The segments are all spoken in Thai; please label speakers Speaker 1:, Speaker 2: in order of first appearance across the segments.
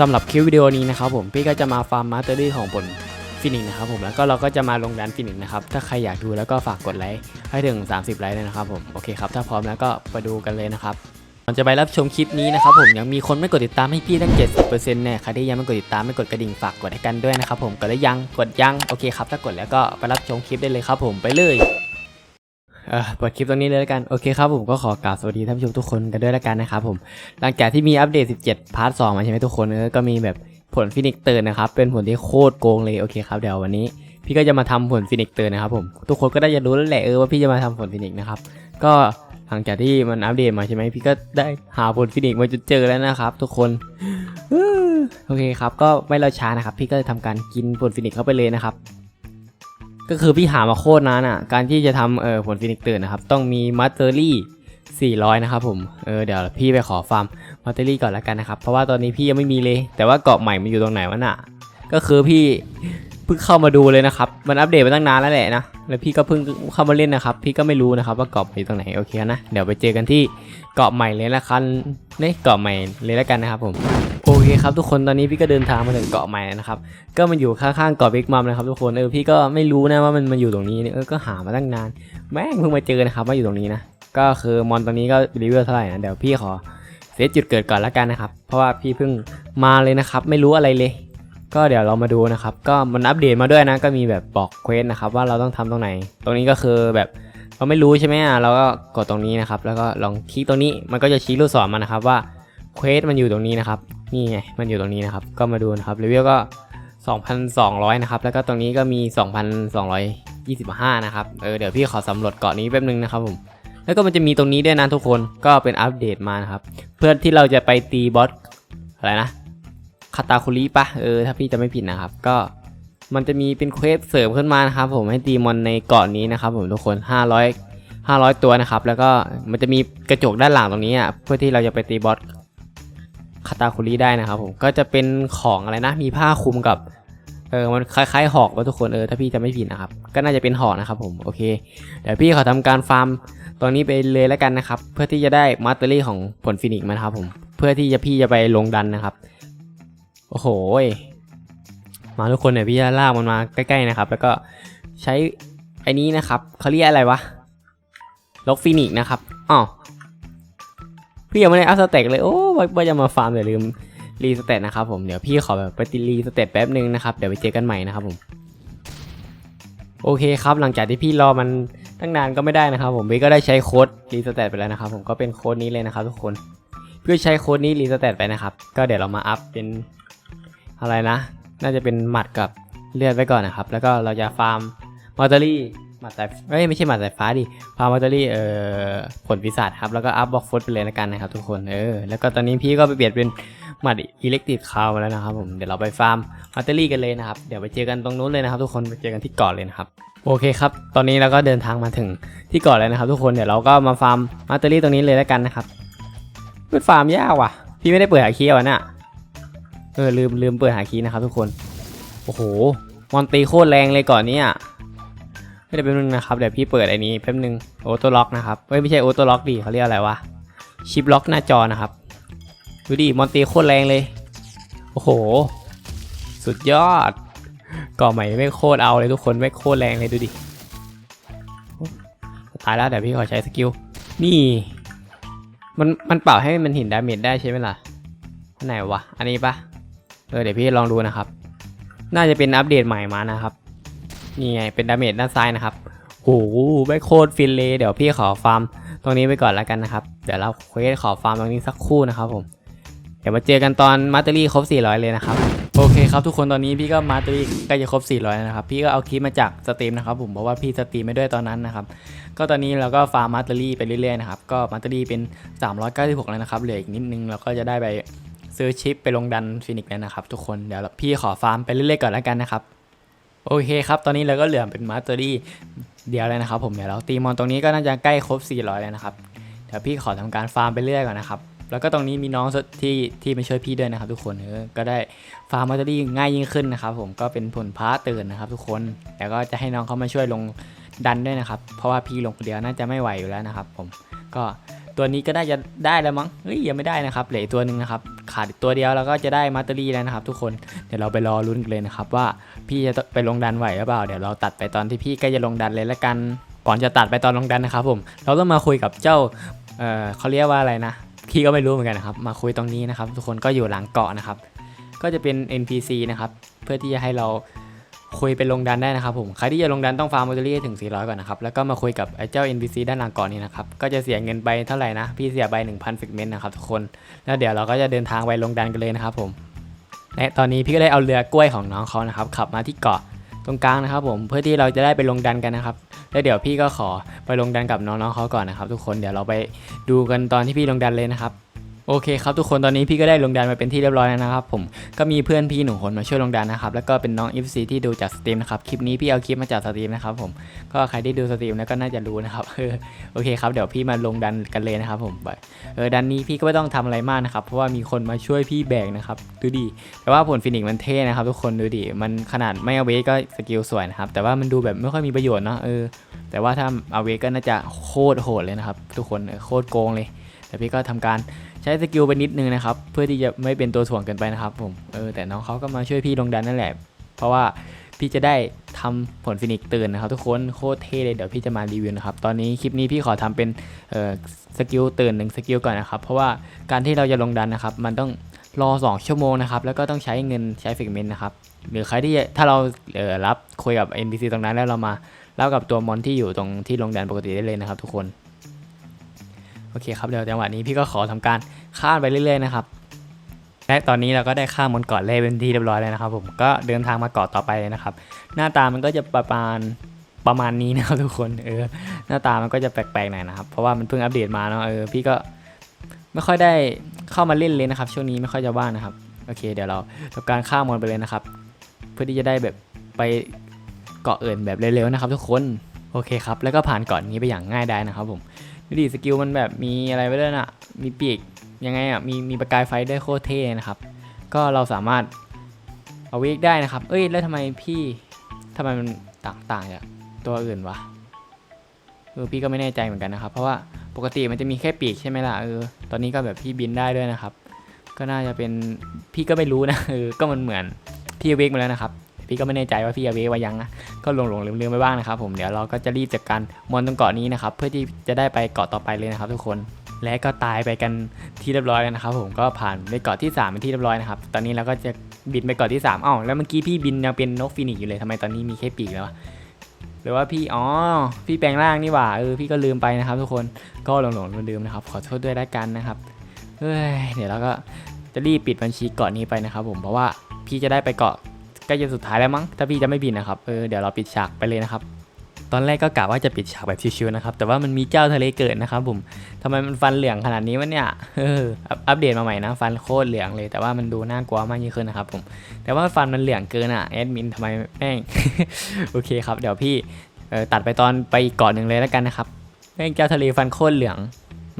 Speaker 1: สำหรับคลิปวิดีโอนี้นะครับผมพี่ก็จะมาฟาร์มมาสเตอรี่ของผลฟินิกนะครับผมแล้วก็เราก็จะมาลงดันฟินิกนะครับถ้าใครอยากดูแล้วก็ฝากกดไลค์ให้ถึง 30 ไลค์เลยนะครับผมโอเคครับถ้าพร้อมแล้วก็ไปดูกันเลยนะครับก่อนจะไปรับชมคลิปนี้นะครับผมยังมีคนไม่กดติดตามให้พี่ตั้ง 70%แน่ใครที่ยังไม่กดติดตามไม่กดกระดิ่งฝากกดให้กันด้วยนะครับผมกดแล้วยังกดยังโอเคครับถ้ากดแล้วก็ไปรับชมคลิปได้เลยครับผมไปเลย เออเปิดคลิปตรงนี้เลยแล้วกันโอเคครับผมก็ขอกราบสวัสดีท่านผู้ชมทุกคนกันด้วยแล้วกันนะครับผมหลังจากที่มีอัปเดต 17 พาร์ท 2 มาใช่ไหมทุกคนเออก็มีแบบผลฟินิกเตือนนะครับเป็นผลที่โคตรโกงเลยโอเคครับเดี๋ยววันนี้ พี่ก็จะมาทำผลฟินิกเตือนนะครับผมทุกคนก็ได้จะรู้แล้วแหละเออว่าพี่จะมาทำผลฟินิกนะครับก็หลังจากที่มันอัปเดตมาใช่ไหมพี่ก็ได้หาผลฟินิกมาจนเจอแล้วนะครับ ทุกคนโอเคครับก็ไม่รอช้านะครับ พี่ก็จะทำการกินผลฟินิกเข้าไปเลยนะครับ ก็คือพี่หามาโคตรนานอะ การที่จะทำเออผลฟินิกตื่นนะครับ ต้องมีมัตเตอรี่400 นะครับผม เออเดี๋ยวพี่ไปขอฟาร์มมัตเตอรี่ก่อนแล้วกันนะครับ เพราะว่าตอนนี้พี่ยังไม่มีเลย แต่ว่าเกาะใหม่มันอยู่ตรงไหนวะน่ะ ก็คือพี่ พิ่งเข้ามาดูเลยนะครับ มันอัปเดตมาตั้งนานแล้วแหละนะ แล้วพี่ก็เพิ่งเข้ามาเล่นนะครับ พี่ก็ไม่รู้นะครับว่าเกาะใหม่อยู่ตรงไหน โอเคนะ เดี๋ยวไปเจอกันที่เกาะใหม่เลยละกันเนี่ยเกาะใหม่เลยล้วกันนะครับผม โอเคครับทุกคนตอนนี้พี่ก็เดินทางมาถึงเกาะใหม่นะครับ ก็มันอยู่ข้างๆเกาะบิ๊กมัมนะครับทุกคน เออพี่ก็ไม่รู้นะว่ามันมันอยู่ตรงนี้เนี่ยเออก็หามาตั้งนาน แม่งเพิ่งมาเจอนะครับว่าอยู่ตรงนี้นะ ก็คือมอนตอนนี้ก็รีวิวเท่าไหร่นะ เดี๋ยวพี่ขอเซตจุดเกิดก่อนละกันนะครับ เพราะว่าพี่เพิ่งมาเลยนะครับ ไม่รู้อะไรเลย ก็เดี๋ยวเรามาดูนะครับ ก็มันอัปเดตมาด้วยนะ ก็มีแบบบอกเควสนะครับว่าเราต้องทำตรงไหน ตรงนี้ก็คือแบบเราไม่รู้ใช่ไหมอะเราก็กดตรงนี้นะครับ แล้วก็ลองคลิกตรงนี้มันก็จะชี้ลูกศรมานะครับว่าเควสมันอยู่ตรงนี้นะครับนี่ไงมันอยู่ตรงนี้นะครับ ก็มาดูนะครับรีวิวก็ 2,200 นะครับ แล้วก็ตรงนี้ก็มี 2,225 นะครับ เออเดี๋ยวพี่ขอสำรวจเกาะนี้แป๊บนึงนะครับผม แล้วก็มันจะมีตรงนี้ด้วยนะทุกคน ก็เป็นอัปเดตมานะครับ เพื่อที่เราจะไปตีบอสอะไรนะ คาตาคุริปะเออถ้าพี่จะไม่ผิดนะครับ ก็มันจะมีเป็นเควสเสริมขึ้นมานะครับ ผมให้ตีมอนในเกาะนี้นะครับ ผมทุกคน 500 500 ตัวนะครับ แล้วก็มันจะมีกระจกด้านหลังตรงนี้อะเพื่อที่เราจะไปตีบอสคาตาคุริได้นะครับ ผมก็จะเป็นของอะไรนะมีผ้าคลุมกับเออ มันคล้ายๆหอกว่าทุกคน เออ ถ้าพี่จะไม่ผิดนะครับ ก็น่าจะเป็นหอกนะครับผม โอเค เดี๋ยวพี่ขอทำการฟาร์มตรงนี้ไปเลยแล้วกันนะครับ เพื่อที่จะได้มาสเตอรี่ของผลฟินิกมานะครับผม เพื่อที่จะพี่จะไปลงดันนะครับ โอ้โหมาทุกคนเนี่ยพี่จะลากมันมาใกล้ๆนะครับ แล้วก็ใช้ไอ้นี้นะครับเขาเรียกอะไรวะล็อกฟินิกนะครับอ๋อพี่ยังไม่ได้อัพสเต็กเลยโอ้ว่าว่าจะมาฟาร์มอย่าลืมรีสเตตนะครับผมเดี๋ยวพี่ขอแบบไปรีสเตตแป๊บนึงนะครับเดี๋ยวไปเจอกันใหม่นะครับผมโอเคครับหลังจากที่พี่รอมันตั้งนานก็ไม่ได้นะครับผมพี่ก็ได้ใช้โค้ดรีสเตตไปแล้วนะครับผมก็เป็นโค้ดนี้เลยนะครับทุกคนเพื่อใช้โค้ดนี้รีสเตตไปนะครับ ก็เดี๋ยวเรามาอัพเป็น อะไรนะ น่าจะเป็นหมัดกับเลือดไว้ก่อนนะครับ แล้วก็เราจะฟาร์มมอเตอรี่หมัดสายเอ้ยไม่ใช่หมัดสายฟ้าดิพาร์มาตอรี่เอ่อผลปีศาจครับแล้วก็อัพบล็อกฟุตไปเลยล้วกันนะครับทุกคนเออแล้วก็ตอนนี้พี่ก็ไปเปลี่ยนเป็นหมัดอิเล็กตริกคาวมาแล้วนะครับผมเดี๋ยวเราไปฟาร์มมาตอรี่กันเลยนะครับเดี๋ยวไปเจอกันตรงนู้นเลยนะครับทุกคนไปเจอกันที่เกาะเลยนะครับโอเคครับตอนนี้เราก็เดินทางมาถึงที่เกาะแล้วนะครับ ทุกคนเดี๋ยวเราก็มาฟาร์มมาตอรี่ตรงนี้เลยล้วกันนะครับเป็นฟาร์มยากว่ะ พี่ไม่ได้เปิดหาคีย์อะเนี่ย เออลืมลืมเปิดหาคีย์นะครับทุกคน โอ้โห มอนตีโคตรแรงเลยก่อนเนี้ยไม่ได้เป็นนึงนะครับเดี๋ยวพี่เปิดไอ้นี้แป๊บนึงโอโต้ล็อกนะครับเอ้ยไม่ใช่ออโต้ล็อกดิเขาเรียกอะไรวะชิปล็อกหน้าจอนะครับดูดิมอนตีโคตรแรงเลย โอ้โห สุดยอดก่อใหม่ไม่โคตรเอาเลยทุกคนไม่โคตรแรงเลยดูดิตายแล้วเดี๋ยวพี่ขอใช้สกิลนี่มันมันเป่าให้มันเห็นดาเมจได้ใช่ไหมล่ะไหนวะอันนี้ปะ เออเดี๋ยวพี่ลองดูนะครับ น่าจะเป็นอัปเดตใหม่มานะครับ นี่ไงเป็นดาเมจด้านซ้ายนะครับโหไม่โคตรฟินเลยเดี๋ยวพี่ขอฟาร์มตรงนี้ไปก่อนแล้วกันนะครับ เดี๋ยวเราเควสขอฟาร์มตรงนี้สักครู่นะครับผม เดี๋ยวมาเจอกันตอนมาเตอรี่ครบ 400 เลยนะครับ โอเคครับทุกคนตอนนี้พี่ก็มาเตอรี่ใกล้จะครบ 400แล้วนะครับ พี่ก็เอาคลิปมาจากสตรีมนะครับผม เพราะว่าพี่สตรีมไม่ด้วยตอนนั้นนะครับ ก็ตอนนี้เราก็ฟาร์มมาเตอรี่ไปเรื่อยๆนะครับ ก็มาเตอรี่เป็น 396 แล้วนะครับ เหลืออีกนิดนึงเราก็จะได้ไป ซื้อชิปไปลงดันฟินิกแล้วนะครับทุกคนเดี๋ยวพี่ขอฟาร์มไปเรื่อยๆก่อนแล้วกันนะครับโอเคครับ ตอนนี้เราก็เหลือเป็นมาสเตอรี่เดียวเลยนะครับผมเดี๋ยวเราตีมอนตรงนี้ก็น่าจะใกล้ครบ 400 แล้วนะครับ เดี๋ยวพี่ขอทำการฟาร์มไปเรื่อยก่อนนะครับ แล้วก็ตรงนี้มีน้องที่ที่มาช่วยพี่ด้วยนะครับ ทุกคนเออก็ได้ฟาร์มมาสเตอรี่ง่ายยิ่งขึ้นนะครับ ผมก็เป็นผลพาตื่นนะครับ ทุกคน แล้วก็จะให้น้องเขามาช่วยลงดันด้วยนะครับ เพราะว่าพี่ลงคนเดียวน่าจะไม่ไหวอยู่แล้วนะครับ ผม ก็ตัวนี้ก็ได้จะได้แล้วมั้ง เฮ้ยยังไม่ได้นะครับ เหลือตัวหนึ่งนะครับ ขาดตัวเดียวแล้วก็จะได้มาตเตอรี่แล้วนะครับ ทุกคนเดี๋ยวเราไปรอลุ้นกันเลยนะครับว่าพี่จะไปลงดันไหวหรือเปล่าเดี๋ยวเราตัดไปตอนที่พี่ใกล้จะลงดันเลยละกัน ก่อนจะตัดไปตอนลงดันนะครับผมเราต้องมาคุยกับเจ้าเออเขาเรียกว่าอะไรนะพี่ก็ไม่รู้เหมือนกันนะครับ มาคุยตรงนี้นะครับ ทุกคนก็อยู่หลังเกาะนะครับ ก็จะเป็น NPC นะครับ เพื่อที่จะให้เรา คุยเป็นลงดันได้นะครับผม ใครที่จะลงดันต้องฟาร์มมอเตอรี่ให้ถึง 400 ก่อนนะครับ แล้วก็มาคุยกับไอ้เจ้า NPC ด้านหลังเก่อนนี้นะครับ ก็จะเสียเงินไปเท่าไหร่นะ พี่เสียไป1,000ฟิกเมนต์นะครับทุกคน แล้วเดี๋ยวเราก็จะเดินทางไปลงดันกันเลยนะครับผมและตอนนี้พี่ก็ได้เอาเรือกล้วยของน้องเขานะครับขับมาที่เกาะตรงกลางนะครับผมเพื่อที่เราจะได้ไปลงดันกันนะครับแล้วเดี๋ยวพี่ก็ขอไปลงดันกับน้องๆเขาก่อนนะครับ ทุกคนเดี๋ยวเราไปดูกันตอนที่พี่ลงดันเลยนะครับ โอเคครับทุกคนตอนนี้พี่ก็ได้ลงดันมาเป็นที่เรียบร้อยแล้วนะครับผมก็มีเพื่อนพี่หนึ่งคนมาช่วยลงดันนะครับแล้วก็เป็นน้อง FC ที่ดูจากสตรีมนะครับคลิปนี้พี่เอาคลิปมาจากสตรีมนะครับผมก็ใครที่ดูสตรีมแล้วก็น่าจะรู้นะครับเออโอเคครับเดี๋ยวพี่มาลงดันกันเลยนะครับผมเออดันนี้พี่ก็ไม่ต้องทำอะไรมากนะครับเพราะว่ามีคนมาช่วยพี่แบกนะครับดูดิแต่ว่าผลฟินิกมันเท่นะครับทุกคนดูดิมันขนาดไม่เอาเวก็สกิลสวยนะครับแต่ว่ามันดูแบบไม่ค่อยมีประโยชน์เนาะเออแต่ว่าถ้าเอาเวก็น่าจะโคตรโหดเลยนะครับทุกคนโคตรโกงเลย แต่พี่ก็ทำการ ใช้สกิลไปนิดนึงนะครับ เพื่อที่จะไม่เป็นตัวถ่วงเกินไปนะครับผมเออแต่น้องเขาก็มาช่วยพี่ลงดันนั่นแหละ เพราะว่าพี่จะได้ทำผลฟินิกตื่นนะครับทุกคนโคตรเท่เลยเดี๋ยวพี่จะมารีวิวนะครับตอนนี้คลิปนี้พี่ขอทำเป็นเออสกิลตื่นหนึ่งสกิลก่อนนะครับเพราะว่าการที่เราจะลงดันนะครับ มันต้องรอ 2 ชั่วโมงนะครับแล้วก็ต้องใช้เงินใช้ฟิกเมนต์นะครับหรือใครที่ถ้าเราเออรับคุยกับ NPC ตรงนั้นแล้วเรามาเล่ากับตัวมอนที่อยู่ตรงที่ลงดันปกติได้เลยนะครับทุกคน โอเคครับเดี๋ยวจังหวะนี้พี่ก็ขอทำการข้ามไปเรื่อยๆนะครับและตอนนี้เราก็ได้ข้ามบนเกาะเล่เป็นที่เรียบร้อยแล้วนะครับ ผมก็เดินทางมาเกาะต่อไปเลยนะครับ หน้าตามันก็จะประมาณประมาณนี้นะครับทุกคนเออหน้าตามันก็จะแปลกๆหน่อยนะครับ เพราะว่ามันเพิ่งอัปเดตมาเนาะเออพี่ก็ไม่ค่อยได้เข้ามาเล่นเลยนะครับ ช่วงนี้ไม่ค่อยจะว่างนะครับโอเคเดี๋ยวเราทำการข้ามบนไปเลยนะครับ เพื่อที่จะได้แบบไปเกาะอื่นแบบเร็วๆนะครับ ทุกคนโอเคครับแล้วก็ผ่านเกาะนี้ไปอย่างง่ายได้นะครับผม ดูดิสกิลมันแบบมีอะไรไว้ด้วยน่ะมีปีกยังไงอะมีมีประกายไฟได้วยโคตรเท่นะครับ ก็เราสามารถเอาเวกได้นะครับ เอ้ยแล้วทำไมพี่ทำไมมันต่างต่างจากตัวอื่นวะเออพี่ก็ไม่แน่ใจเหมือนกันนะครับ เพราะว่าปกติมันจะมีแค่ปีกใช่ไหมล่ะเออตอนนี้ก็แบบพี่บินได้ด้วยนะครับ ก็น่าจะเป็นพี่ก็ไม่รู้นะเออก็มันเหมือนพี่เอาเวกมาแล้วนะครับ พี่ก็ไม่แน่ใจว่าพี่เอาเวกไว้ยังนะก็หลงหลงลืมลืมๆไปบ้างนะครับผมเดี๋ยวเราก็จะรีบจัดการมอนตรงเกาะนี้นะครับเพื่อที่จะได้ไปเกาะต่อไปเลยนะครับ ทุกคนและก็ตายไปกันที่เรียบร้อยแล้วนะครับ ผมก็ผ่านไปเกาะที่3เป็นที่เรียบร้อยนะครับตอนนี้เราก็จะบินไปเกาะที่3อ้าวแล้วเมื่อกี้พี่บินยังเป็นนกฟินิกอยู่เลยทำไมตอนนี้มีแค่ปีกแล้วหรือว่าพี่อ๋อพี่แปลงร่างนี่หว่าเออพี่ก็ลืมไปนะครับ ทุกคนก็หลงหลงลืมๆนะครับ ขอโทษด้วยแล้กันนะครับเฮ้ยเดี๋ยวเราก็จะรีบปิดบัญชีเกาะนี้ไปนะครับ ผมเพราะว่าพี่จะได้ไปเกาะ กล้จะสุดท้ายแล้วมั้งถ้าพี่จะไม่บินนะครับเออเดี๋ยวเราปิดฉากไปเลยนะครับตอนแรกก็กะว่าจะปิดฉากแบบชิวๆนะครับแต่ว่ามันมีเจ้าทะเลเกิดนะครับผมทำไมมันฟันเหลืองขนาดนี้วะเนี่ยเอออัปเดตมาใหม่นะฟันโคตรเหลืองเลยแต่ว่ามันดูน่ากลัวมากยิ่งขึ้นนะครับผมแต่ว่าฟันมันเหลืองเกินอะแอดมินทำไมแม่งโอเคครับเดี๋ยวพี่เออตัดไปตอนไปอีกเกาะหนึ่งเลยแล้วกันนะครับแม่งเจ้าทะเลฟันโคตรเหลือง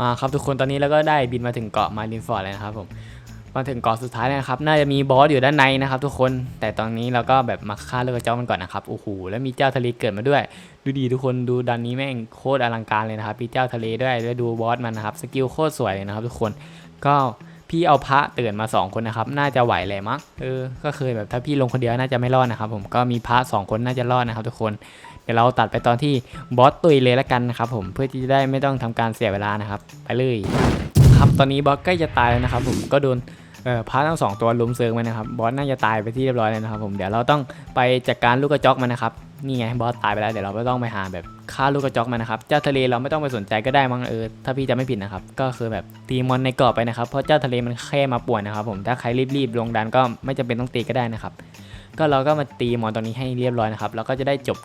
Speaker 1: มาครับทุกคนตอนนี้แล้วก็ได้บินมาถึงเกาะมารินฟอร์ดแล้วนะครับผม มาถึงเกาะสุดท้ายแล้วนะครับ น่าจะมีบอสอยู่ด้านในนะครับทุกคน แต่ตอนนี้เราก็แบบมาฆ่าเลือกะเจ้ามันก่อนนะครับ โอ้โห แล้วมีเจ้าทะเลเกิดมาด้วย ดูดีทุกคน ดูดันนี้แม่งโคตรอลังการเลยนะครับ มีเจ้าทะเลด้วยแล้วดูบอสมันนะครับ สกิลโคตรสวยเลยนะครับ ทุกคน ก็พี่เอาพระเตือนมา 2 คนนะครับ น่าจะไหวแหละมั้ง เออ ก็เคยแบบถ้าพี่ลงคนเดียวน่าจะไม่รอดนะครับ ผม ก็มีพระสองคนน่าจะรอดนะครับ ทุกคน เดี๋ยวเราตัดไปตอนที่บอสตุยเลยละกันนะครับ ผม เพื่อที่จะได้ไม่ต้องทำการเสียเวลานะครับ ไปเลย ครับ ตอนนี้บอสใกล้จะตายแล้วนะครับ ผม ก็โดน เอ่อพาร์ททั้งสองตัวลุมเซิงมันนะครับบอสน่าจะตายไปที่เรียบร้อยแล้วนะครับผมเดี๋ยวเราต้องไปจัดการลูกกระจอกมันนะครับนี่ไงบอสตายไปแล้วเดี๋ยวเราไม่ต้องไปหาแบบฆ่าลูกกระจอกมันนะครับเจ้าทะเลเราไม่ต้องไปสนใจก็ได้มั้งเออถ้าพี่จะไม่ผิดนะครับก็คือแบบตีมอนในเกาะไปนะครับเพราะเจ้าทะเลมันแค่มาป่วนนะครับผมถ้าใครรีบๆลงดันก็ไม่จำเป็นต้องตีก็ได้นะครับก็เราก็มาตีมอนตรงนี้ให้เรียบร้อยนะครับแล้วก็จะได้จบ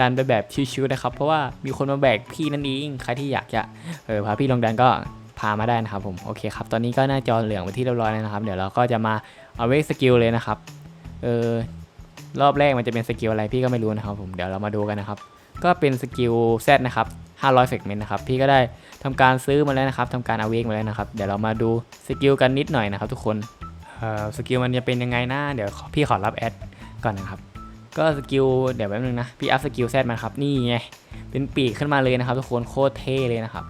Speaker 1: ดันไปแบบชิวๆนะครับ เพราะว่ามีคนมาแบกพี่นั่นเองใครที่อยากจะเออพาพี่ลงดันก็ พามาได้นะครับผมโอเคครับตอนนี้ก็หน้าจอเหลืองไปที่เรียบร้อยแล้วนะครับ เดี๋ยวเราก็จะมาเอาเวกสกิลเลยนะครับเออรอบแรกมันจะเป็นสกิลอะไรพี่ก็ไม่รู้นะครับผมเดี๋ยวเรามาดูกันนะครับ ก็เป็นสกิล Z นะครับ500เฟกเมนนะครับพี่ก็ได้ทำการซื้อมาแล้วนะครับทำการเอาเวกมาแล้วนะครับเดี๋ยวเรามาดูสกิลกันนิดหน่อยนะครับ ทุกคนเอ่อสกิลมันจะเป็นยังไงนะเดี๋ยวขอพี่ขอรับแอดก่อนนะครับก็สกิลเดี๋ยวแป๊บนึงนะพี่อัพสกิล Z มาครับนี่ไงเป็นปีกขึ้นมาเลยนะครับ ทุกคนโคตรเท่เลยนะครับ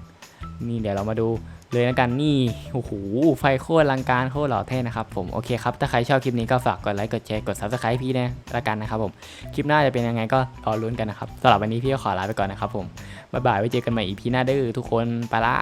Speaker 1: นี่เดี๋ยวเรามาดู เลยแล้วกันนี่โอ้โหไฟโคตรลังการโคตรหล่อเท่นะครับผมโอเคครับถ้าใครชอบคลิปนี้ก็ฝากกดไลค์กดแชร์กด subscribe พี่นะละกันนะครับผมคลิปหน้าจะเป็นยังไงก็รอลุ้นกันนะครับสำหรับวันนี้พี่ก็ขอลาไปก่อนนะครับผมบ๊ายบายไว้เจอกันใหม่อีพีหน้าเด้อทุกคนไปละ